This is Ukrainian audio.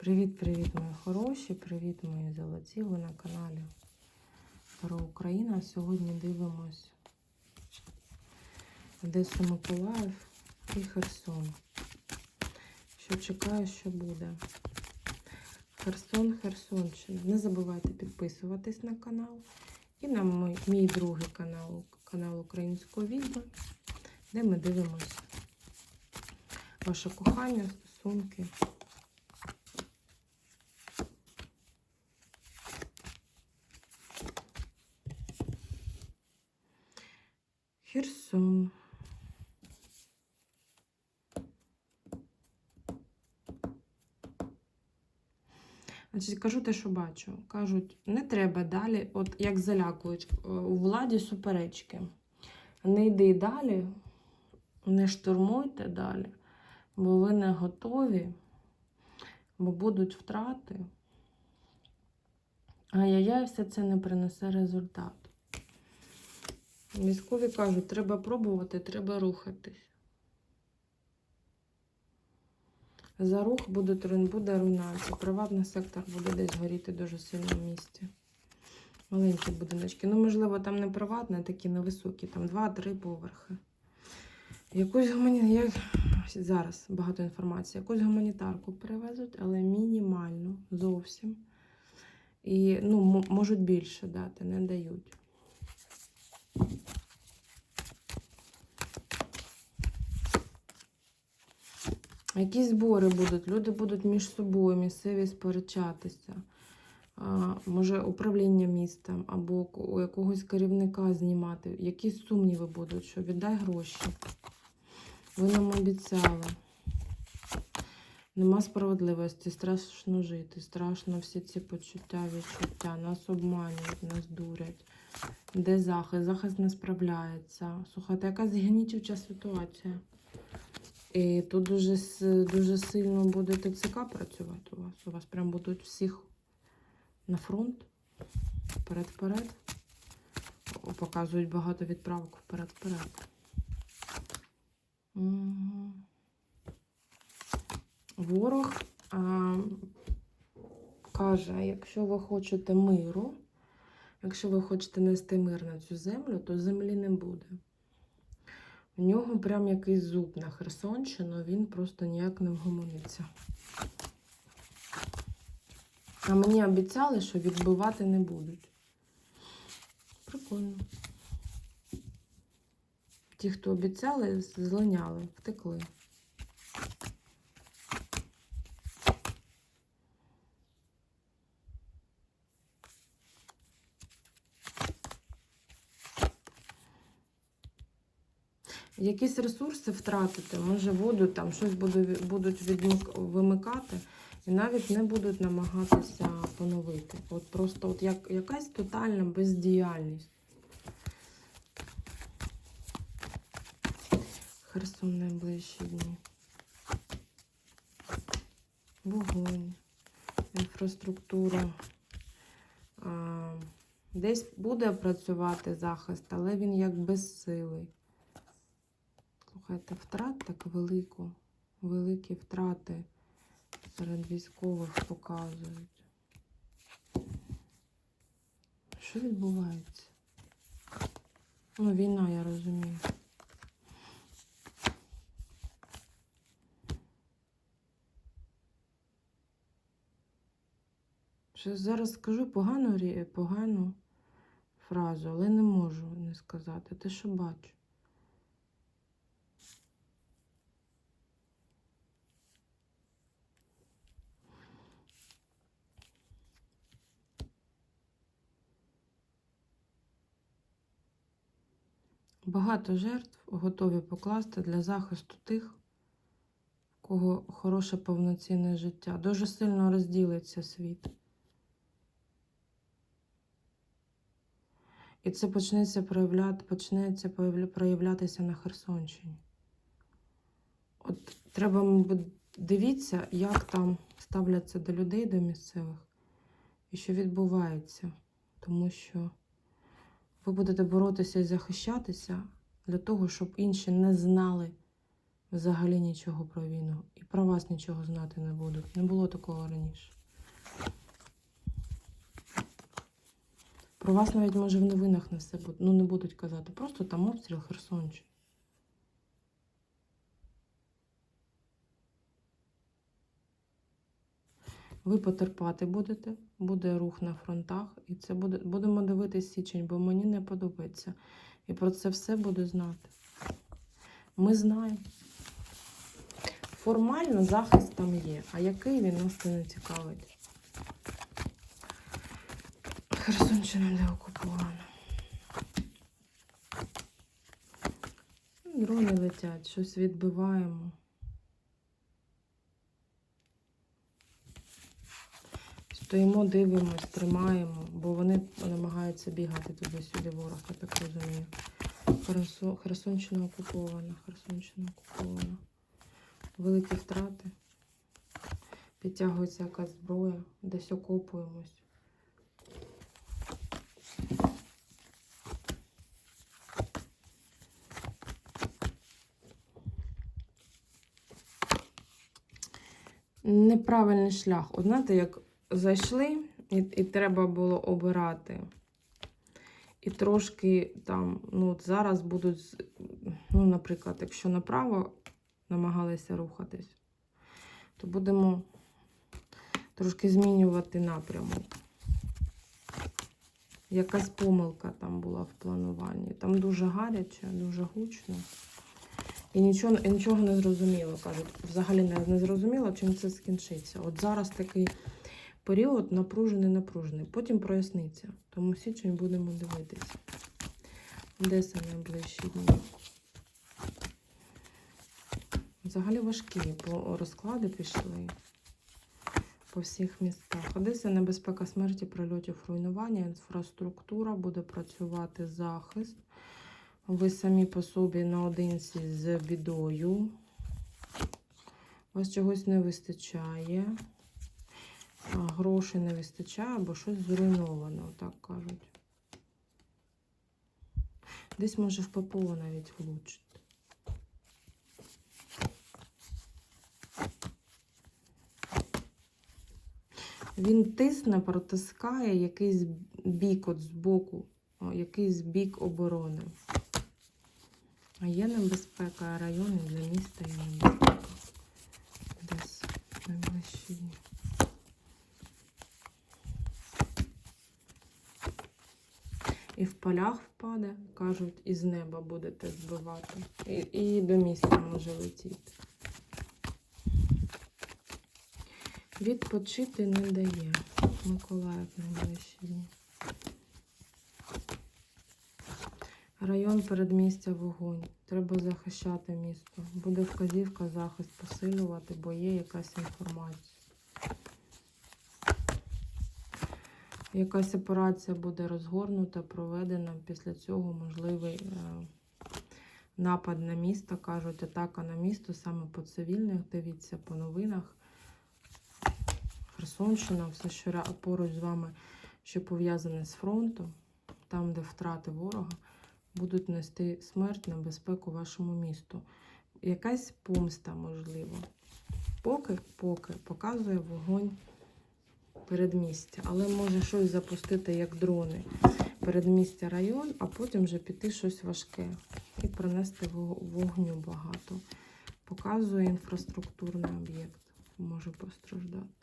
Привіт-привіт, мої хороші! Привіт, мої золоті! Ви на каналі про Україна. Сьогодні дивимось Одесу Миколаїв і Херсон. Що чекаю, що буде. Херсон, Херсонщина. Не забувайте підписуватись на канал. І на мій, мій другий канал, канал Українського відьми, де ми дивимося ваше кохання, стосунки. Херсон. Значить, кажу те, що бачу. Кажуть, не треба далі, от як залякують е, у владі суперечки. Не йди далі, не штурмуйте далі, бо ви не готові, бо будуть втрати. Ай-яй-яй, все це не принесе результат. Військові кажуть, треба пробувати, треба рухатись. За рух буде, буде руйнація. Приватний сектор буде десь горіти дуже сильно в місті. Маленькі будиночки. Ну, можливо, там не приватні, а такі невисокі, там 2-3 поверхи. Якусь гумані... як... Зараз багато інформації. Якусь гуманітарку перевезуть, але мінімально зовсім. І ну, можуть більше дати, не дають. Якісь збори будуть, люди будуть між собою, місцеві сперечатися. Може, управління містом або у якогось керівника знімати. Якісь сумніви будуть, що віддай гроші. Ви нам обіцяли. Нема справедливості, страшно жити, страшно всі ці почуття, відчуття. Нас обманюють, нас дурять. Де захист? Захист не справляється. Слухайте, якась гнітюча ситуація. І тут дуже, дуже сильно буде ТЦК працювати у вас. У вас прям будуть всіх на фронт. Вперед-вперед. Показують багато відправок вперед-вперед. Ворог а, каже, якщо ви хочете миру, якщо ви хочете нести мир на цю землю, то землі не буде. У нього прям якийсь зуб на Херсонщину, він просто ніяк не вгомониться. А мені обіцяли, що відбивати не будуть. Прикольно. Ті, хто обіцяли, злиняли, втекли. Якісь ресурси втратити, може воду, там щось буду- будуть вимикати і навіть не будуть намагатися поновити. От просто от як, якась тотальна бездіяльність. Херсон найближчі дні. Вогонь, інфраструктура. Десь буде працювати захист, але він як безсилий. Слухайте, втрат так велико. Великі втрати серед військових показують. Що відбувається? Ну, війна, я розумію. Що зараз скажу погану, погану фразу, але не можу не сказати. Те, що бачу. Багато жертв готові покласти для захисту тих, у кого хороше повноцінне життя. Дуже сильно розділиться світ. І це почнеться проявляти, почнеться проявлятися на Херсонщині. От треба, дивіться, як там ставляться до людей, до місцевих, і що відбувається. Тому що ви будете боротися і захищатися для того, щоб інші не знали взагалі нічого про війну. І про вас нічого знати не будуть. Не було такого раніше. Про вас навіть може в новинах не все буде. Ну, не будуть казати. Просто там обстріл Херсонщини. Ви потерпати будете, буде рух на фронтах, і це буде, будемо дивитись січень, бо мені не подобається. І про це все буду знати. Ми знаємо. Формально захист там є, а який він нас не цікавить. Херсонщина де окупована. Дрони летять, щось відбиваємо. Стоїмо, дивимось, тримаємо, бо вони намагаються бігати туди-сюди ворог, я так розумію. Херсонщина окупована, Херсонщина окупована. Великі втрати. Підтягується якась зброя, десь окопуємось. Неправильний шлях. От знаєте, як зайшли, і, і треба було обирати. І трошки там, ну, от зараз будуть, ну, наприклад, якщо направо намагалися рухатись, то будемо трошки змінювати напрямок. Якась помилка там була в плануванні. Там дуже гаряче, дуже гучно. І нічого, і нічого не зрозуміло, кажуть. Взагалі не, не зрозуміло, чим це скінчиться. От зараз такий період напружений, напружений. Потім проясниться. Тому січень будемо дивитися. Одеса найближчі дні. Взагалі важкі по розклади пішли по всіх містах. Одеса небезпека смерті, прильотів, руйнування, інфраструктура, буде працювати захист. Ви самі по собі наодинці з бідою. Вас чогось не вистачає. Грошей не вистачає, або щось зруйновано, так кажуть. Десь може в ППО навіть влучити. Він тисне, протискає якийсь бік от збоку, якийсь бік оборони. А є небезпека, а райони для міста є небезпека. Десь найближчі І в полях впаде, кажуть, і з неба будете збивати. І, і до міста може летіти. Відпочити не дає. Миколаїв найближчі дні. Район передмістя вогонь. Треба захищати місто. Буде вказівка, захист посилювати, бо є якась інформація. Якась операція буде розгорнута, проведена. Після цього можливий е, напад на місто. Кажуть, атака на місто саме по цивільних. Дивіться по новинах. Херсонщина, все, що поруч з вами, що пов'язане з фронтом, там, де втрати ворога, будуть нести смерть, небезпеку вашому місту. Якась помста, можливо. Поки, поки показує вогонь передмістя. Але може щось запустити, як дрони. Передмістя район, а потім вже піти щось важке і принести вогню багато. Показує інфраструктурний об'єкт, може постраждати.